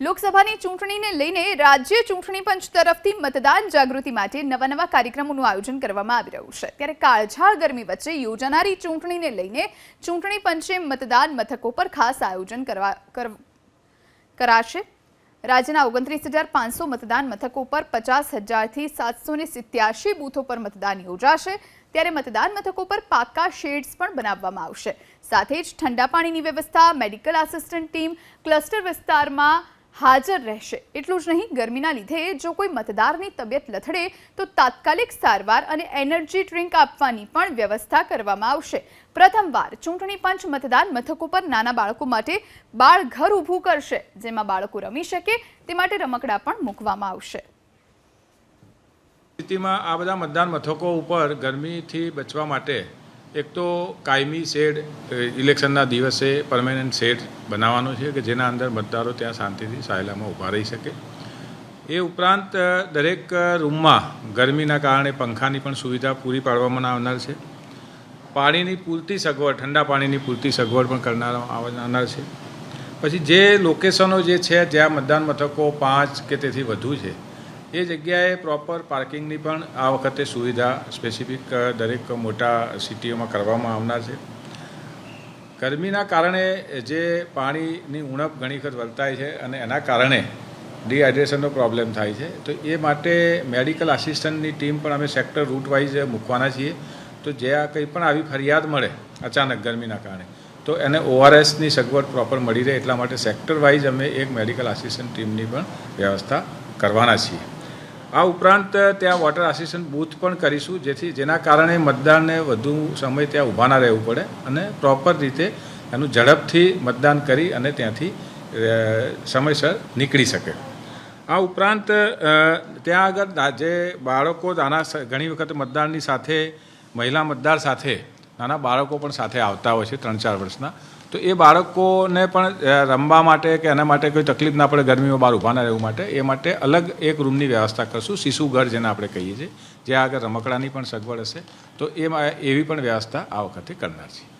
લોકસભાની ચૂંટણીને લઈને રાજ્ય ચૂંટણી પંચ તરફથી મતદાન જાગૃતિ માટે નવા નવા કાર્યક્રમોનું આયોજન કરવામાં આવી રહ્યું છે. ત્યારે કાળઝાળ ગરમી વચ્ચે યોજાનારી ચૂંટણીને લઈને ચૂંટણી પંચે મતદાન મથકો પર ખાસ આયોજન કરવા કર- કરાશે. રાજ્યના ઓગણત્રીસ હજાર પાંચસો મતદાન મથકો પર પચાસ હજારથી સાતસો ને સિત્યાસી બૂથો પર મતદાન યોજાશે. ત્યારે મતદાન મથકો પર પાક્કા શેડ્સ પણ બનાવવામાં આવશે. સાથે જ ઠંડા પાણીની વ્યવસ્થા, મેડિકલ આસિસ્ટન્ટ ટીમ, ક્લસ્ટર વિસ્તારમાં હાજર રહેશે. એટલું જ નહીં, ગરમીના લીધે જો કોઈ મતદારની તબિયત લથડે, તો તાત્કાલિક સારવાર અને એનર્જી ડ્રિંક આપવાની પણ વ્યવસ્થા કરવામાં આવશે. પ્રથમવાર ચૂંટણી પંચ મતદાન મથકો પર નાના બાળકો માટે બાળ ઘર ઊભું કરશે, જેમાં બાળકો રમી શકે, તે માટે રમકડા પણ મૂકવામાં આવશે. સ્થિતિમાં આ બધા મતદાન મથકો ઉપર ગરમીથી બચવા માટે એક તો કાયમી શેડ ઇલેક્શનના દિવસે પરમેનન્ટ શેડ બનાવવાનો છે કે જેના અંદર મતદારો ત્યાં શાંતિથી સાયલામાં ઊભા રહી શકે. એ ઉપરાંત દરેક રૂમમાં ગરમીના કારણે પંખાની પણ સુવિધા પૂરી પાડવામાં આવનાર છે. પાણીની પૂરતી સગવડ, ઠંડા પાણીની પૂરતી સગવડ પણ કરનાર આવનાર છે. પછી જે લોકેશનો જે છે, જ્યાં મતદાન મથકો પાંચ કે તેથી વધુ છે એ જગ્યાએ પ્રોપર પાર્કિંગની પણ આ વખતે સુવિધા સ્પેસિફિક દરેક મોટા સિટીઓમાં કરવામાં આવનાર છે. ગરમીના કારણે જે પાણીની ઉણપ ઘણી વખત વર્તાય છે અને એના કારણે ડિહાઇડ્રેશનનો પ્રોબ્લેમ થાય છે. તો એ માટે મેડિકલ આસિસ્ટન્ટની ટીમ પણ અમે સેક્ટર રૂટ વાઇઝ મૂકવાના છીએ. તો જ્યાં કંઈ પણ આવી ફરિયાદ મળે અચાનક ગરમીના કારણે, તો એને ઓઆરએસની સગવડ પ્રોપર મળી રહે એટલા માટે સેક્ટર વાઇઝ અમે એક મેડિકલ આસિસ્ટન્ટ ટીમની પણ વ્યવસ્થા કરવાના છીએ. આ ઉપરાંત ત્યાં વોટર આસિસ્ટન્ટ બૂથ પણ કરીશું, જેથી જેના કારણે મતદાનને વધુ સમય ત્યાં ઊભા ના રહેવું પડે અને પ્રોપર રીતે એનું ઝડપથી મતદાન કરી અને ત્યાંથી સમયસર નીકળી શકે. આ ઉપરાંત ત્યાં આગળ જે બાળકો નાના ઘણી વખત મતદાનની સાથે, મહિલા મતદાર સાથે, નાના બાળકો પણ સાથે આવતા હોય છે, ત્રણ ચાર વર્ષના તો એ બાળકોને પણ રમવા માટે કે એના માટે કોઈ તકલીફ ના પડે, ગરમીમાં બહાર ઊભા ના રહેવું માટે, એ માટે અલગ એક રૂમની વ્યવસ્થા કરશું, શિશુ જેને આપણે કહીએ છીએ, જ્યાં આગળ રમકડાની પણ સગવડ હશે, તો એમાં એવી પણ વ્યવસ્થા આ વખતે કરનાર છે